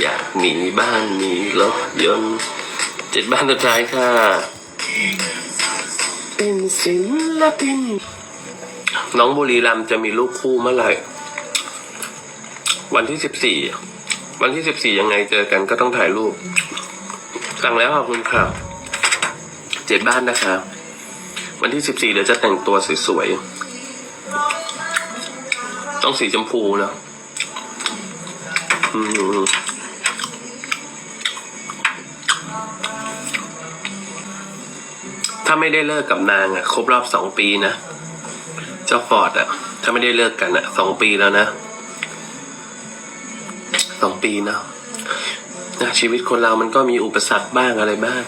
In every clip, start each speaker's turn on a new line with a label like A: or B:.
A: อยากหนีบ้านหนีรถยนต์เจ็ดบ้านสุดท้ายค่ะ เป็นศิลปิน น้องบุรีรัมจะมีลูกคู่เมื่อไหร่ วันที่สิบสี่วันที่สิบสี่ยังไงเจอกันก็ต้องถ่ายรูปสั่งแล้วขอบคุณค่ะเจ็ดบ้านนะคะ วันที่สิบสี่เดี๋ยวจะแต่งตัวสวยๆ ต้องสีชมพูนะ อืมถ้าไม่ได้เลิกกับนางอะ ครบรอบสองปีนะเจ้าฟอร์ดอะ ถ้าไม่ได้เลิกกันอะสองปีแล้วนะสองปีนะนะชีวิตคนเรามันก็มีอุปสรรคบ้างอะไรบ้าง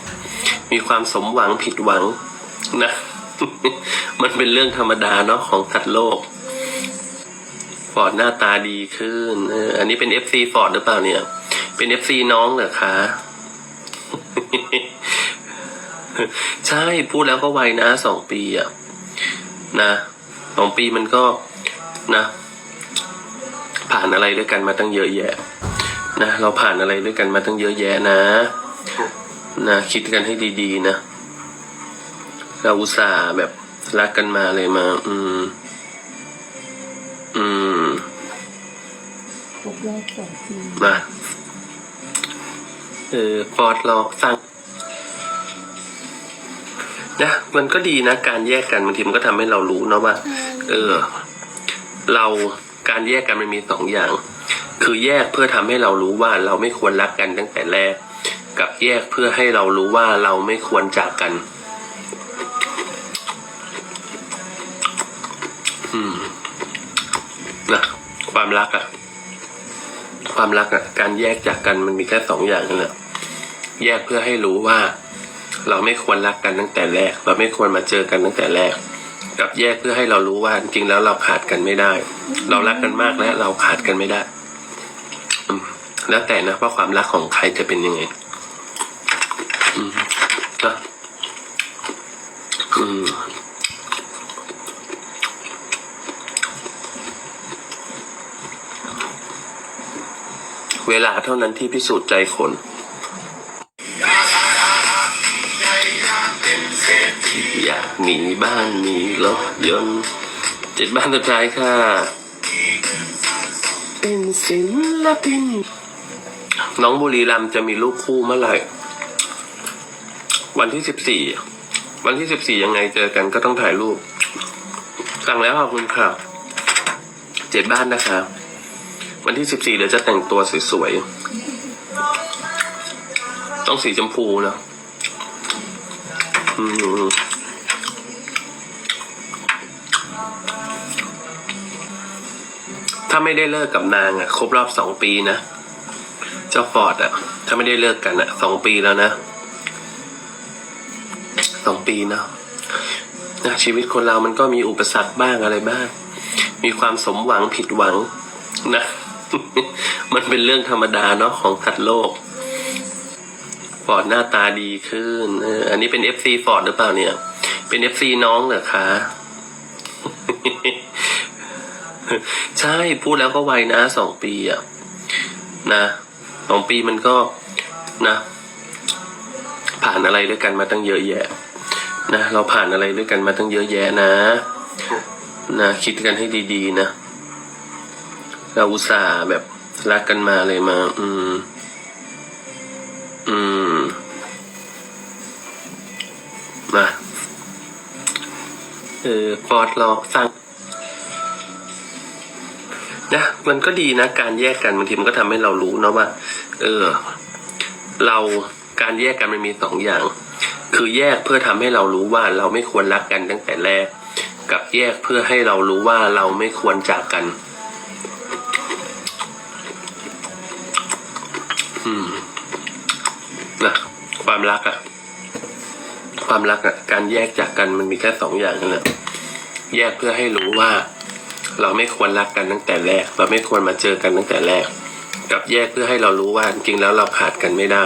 A: มีความสมหวังผิดหวังนะ มันเป็นเรื่องธรรมดาเนาะของสัตว์โลก ฟอร์ดหน้าตาดีขึ้นเอออันนี้เป็นเอฟซีฟอร์ดหรือเปล่าเนี่ย เป็นเอฟซีน้องเหรอคะใช่พูดแล้วก็ไวนะสองปีอะนะสองปีมันก็นะ ผ่านอะไรด้วยกันมาตั้งเยอะแยะ นะเราผ่านอะไรด้วยกันมาตั้งเยอะแยะนะ นะคิดกันให้ดีๆนะ เราอุตส่าห์แบบรักกันมาเลยมา อืม อืม
B: ครบรอบสองปี
A: นะเออฟอร์ดเราสร้างนะมันก็ดีนะการแยกกันบางทีมันก็ทำให้เรารู้เนาะว่า เออ เราการแยกกันมันมีสองอย่าง คือแยกเพื่อทำให้เรารู้ว่าเราไม่ควรรักกันตั้งแต่แรก กับแยกเพื่อให้เรารู้ว่าเราไม่ควรจากกัน อืมนะความรักอะ ความรักอะการแยกจากกันมันมีแค่สองอย่างนั่นแหละแยกเพื่อให้รู้ว่า เราไม่ควรรักกันตั้งแต่แรก เราไม่ควรมาเจอกันตั้งแต่แรก กับแยกเพื่อให้เรารู้ว่าจริงแล้วเราขาดกันไม่ได้ เรารักกันมากและเราขาดกันไม่ได้ แล้วแต่นะว่าความรักของใครจะเป็นยังไงอืมนะอืม เวลาเท่านั้นที่พิสูจน์ใจคนอยากหนีบ้านหนีรถยนต์เจ็ดบ้านสุดท้ายค่ะ เป็นศิลปิน น้องบุรีรัมจะมีลูกคู่เมื่อไหร่ วันที่สิบสี่วันที่สิบสี่ยังไงเจอกันก็ต้องถ่ายรูปสั่งแล้วขอบคุณค่ะ เจ็ดบ้านนะคะ วันที่สิบสี่เดี๋ยวจะแต่งตัวสวยๆ ต้องสีชมพูนะอืมถ้าไม่ได้เลิกกับนางอะ ครบรอบสองปีนะ เจ้าฟอร์ดอะ ถ้าไม่ได้เลิกกันอะสองปีแล้วนะสองปีนะนะชีวิตคนเรามันก็มีอุปสรรคบ้างอะไรบ้าง มีความสมหวังผิดหวังนะ มันเป็นเรื่องธรรมดาเนาะของสัตว์โลก ฟอร์ดหน้าตาดีขึ้นเอออันนี้เป็นเอฟซีฟอร์ดหรือเปล่าเนี่ย เป็นเอฟซีน้องเหรอคะใช่พูดแล้วก็ไวนะสองปีอะนะสองปีมันก็นะ ผ่านอะไรด้วยกันมาตั้งเยอะแยะ นะเราผ่านอะไรด้วยกันมาตั้งเยอะแยะนะ นะคิดกันให้ดีๆนะ เราอุตส่าห์แบบรักกันมาเลยมา อืม อืมนะเออฟอร์ดเราสร้างนะมันก็ดีนะ การแยกกันบางทีมันก็ทำให้เรารู้เนาะว่า เออ เราการแยกกันมันมีสองอย่าง คือแยกเพื่อทำให้เรารู้ว่าเราไม่ควรรักกันตั้งแต่แรก กับแยกเพื่อให้เรารู้ว่าเราไม่ควรจากกัน นะความรักอะความรักอะการแยกจากกันมันมีแค่สองอย่างนั่นแหละแยกเพื่อให้รู้ว่า เราไม่ควรรักกันตั้งแต่แรก เราไม่ควรมาเจอกันตั้งแต่แรก กับแยกเพื่อให้เรารู้ว่าจริงๆแล้วเราขาดกันไม่ได้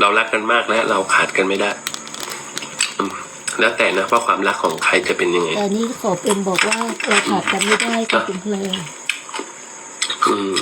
A: เรารักกันมากและเราขาดกันไม่ได้อืมแล้วแต่นะว่าความรักของใครจะเป็นยังไง
B: แต่นี่ขอเป็นบอกว่าเราขาดกันไม่ได้กับคุณเพลง
A: อืม